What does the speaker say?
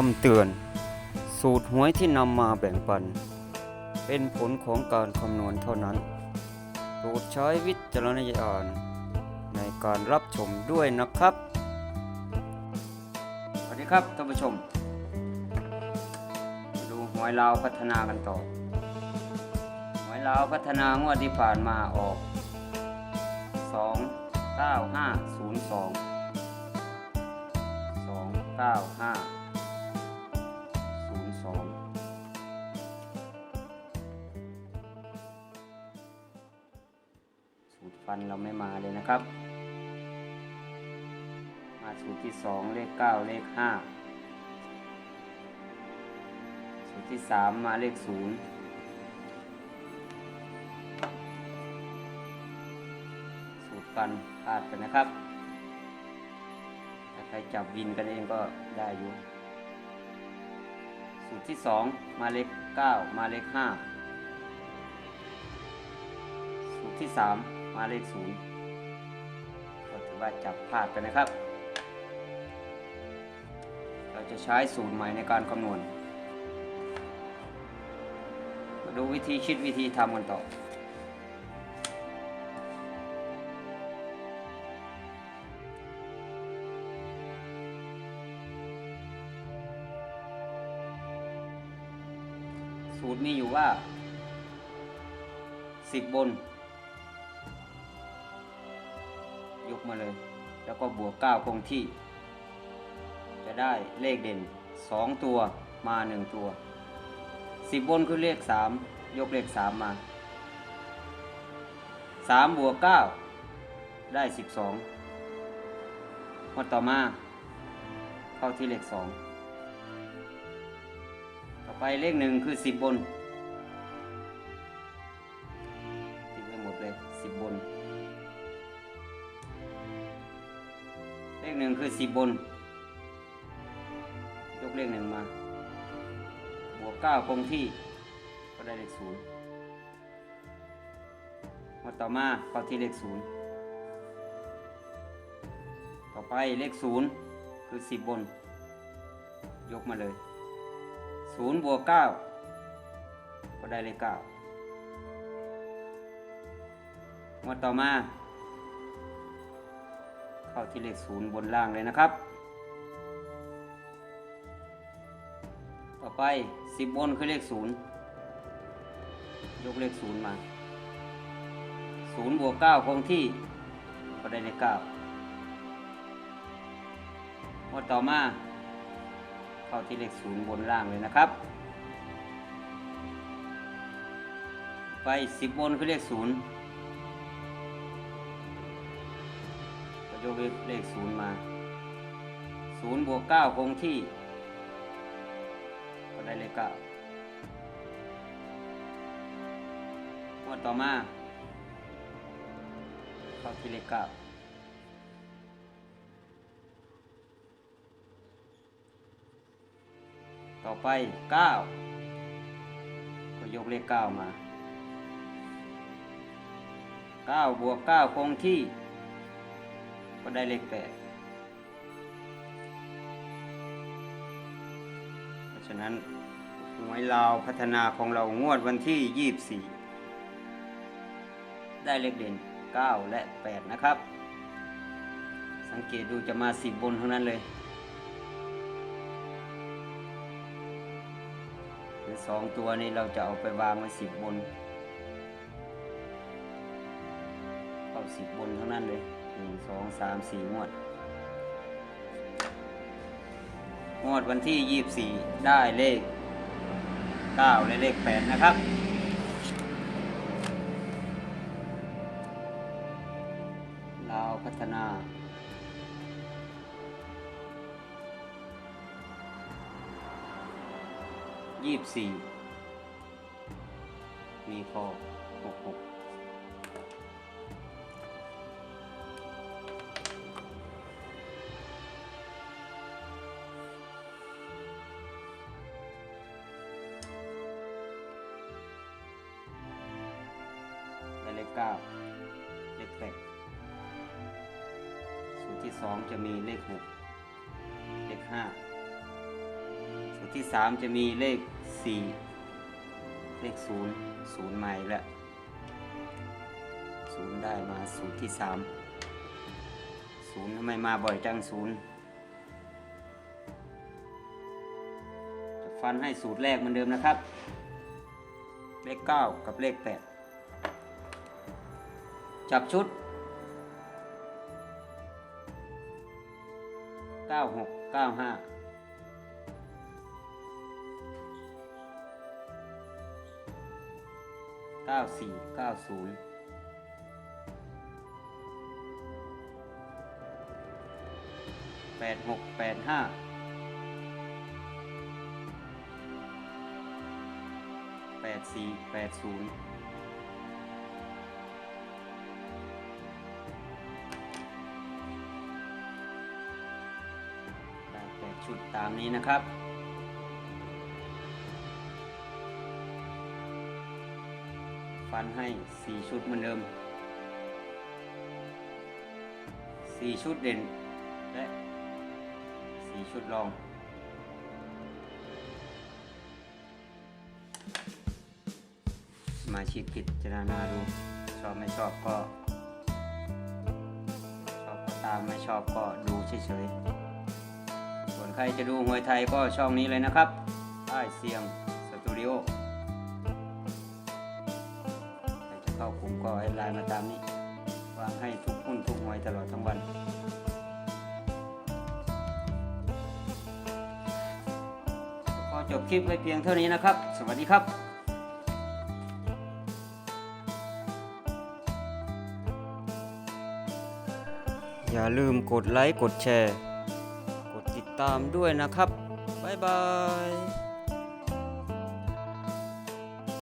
คำเตือน สูตรหวยที่นำมาแบ่งปัน เป็นผลของการคำนวณเท่านั้นโปรดใช้วิจารณญาณในการรับชมด้วยนะครับ สวัสดีครับท่านผู้ชมมาดูหวยลาวพัฒนากันต่อ หวยลาวพัฒนางวดที่ผ่านมาออก 2 9 5 0 2 2 9 5 ฟันเราไม่มาเลยนะครับ มาสูตรที่สองเลขเก้าเลขห้าสูตรที่สามมาเลขศูนย์สูตรฟันพลาดไปนะครับ ถ้าใครจับวินกันเองก็ได้อยู่ สูตรที่สองมาเลขเก้ามาเลขห้าสูตรที่สา มาเลขศูนย์ก็ถือว่าจับพลาดไปนะครับ เราจะใช้สูตรใหม่ในการคำนวณ มาดูวิธีคิดวิธีทำกันต่อสูตรมีอยู่ว่า 10 บน มาเลย แล้วก็บวก 9 คงที่ จะได้เลขเด่น 2 ตัวมา 1 ตัว 10บนคือเลข 3 ยกเลข 3 มา 3 บวก 9 ได้ 12มาต่อมา เข้าที่เลข 2 ต่อไปเลข 1 คือ 10 บน เลข1คือ10บน ยกเลขหนึ่งมา บวกเก้าคงที่ ก็ได้เลขศูนย์มาต่อมาเข้าที่เลขศูนย์ต่อไปเลขศูนย์คือสิบบน ยกมาเลยศูนย์บวกเก้าก็ได้เลขเก้ามาต่อมา เข้าที่เลขศูนย์บนล่างเลยนะครับ ต่อไปสิบบนคือเลขศูนย์ยกเลขศูนย์มาศูนย์บวกเก้าคงที่ก็ได้เลขเก้าหมดต่อมาเข้าที่เลขศูนย์บนล่างเลยนะครับ ไปสิบบนคือเลขศูนย์ ยกเลขศูนย์มาศูนย์บวกเก้าคงที่ ก็ได้เลขเก้างวดต่อมาเข้าที่เลขเก้าต่อไปเก้าก็ยกเลขเก้ามาเก้าบวกเก้าคงที่ ก็ได้เลขแปดเพราะฉะนั้นหวยลาวพัฒนาของเรางวดวันที่ 24 ได้เลขเด่น 9 และ 8 นะครับ สังเกตดูจะมา10บนทั้งนั้นเลยสองตัวนี้เราจะเอาไปวางไว้10บนเข้า10บนทั้งนั้นเลย หนึ่งสองสามสี่งวด งวดวันที่ยี่สี่ได้เลขเก้าและเลขแปดนะครับ ลาวพัฒนายี่สี่มีพอหกหกาเลขแปดสูตรที่สองจะมีเลขหกเลขห้าตรที่สามจะมีเลขสี่เลขศูนย์ศูนย์ใหม่แล้วศูนย์ได้มาสูตรที่สามศูนย์ทำไมมาบ่อยจังศูนย์จะฟันให้สูตรแรกเหมือนเดิมนะครับ เลขเก้ากับเลขแปด จับชุดเก้าหกเก้าห้าเก้าสี่เก้าศูนย์แปดหกแปดห้าแปดสี่แปดศูนย์ุดตามนี้นะครับฟันให้สี่ชุดเหมือนเดิมสี่ชุดเด่น และสี่ชุดรอง สมาชิกพิจารณาดู ชอบไม่ชอบก็ ชอบก็ตามไม่ชอบก็ดูเฉยๆ ครจะดูหวยไทยก็ช่องนี้เลยนะครับใต้เสียงสตูดิโอใครจะเข้ากลุ่มก็ให้ไลน์มาตามนี้วางให้ทุกหุ้นทุกหวยตลอดทั้งวันขอจบคลิปไว้เพียงเท่านี้นะครับ สวัสดีครับอย่าลืมกดไลค์ กดแชร์ ตามด้วยนะครับ บ๊ายบาย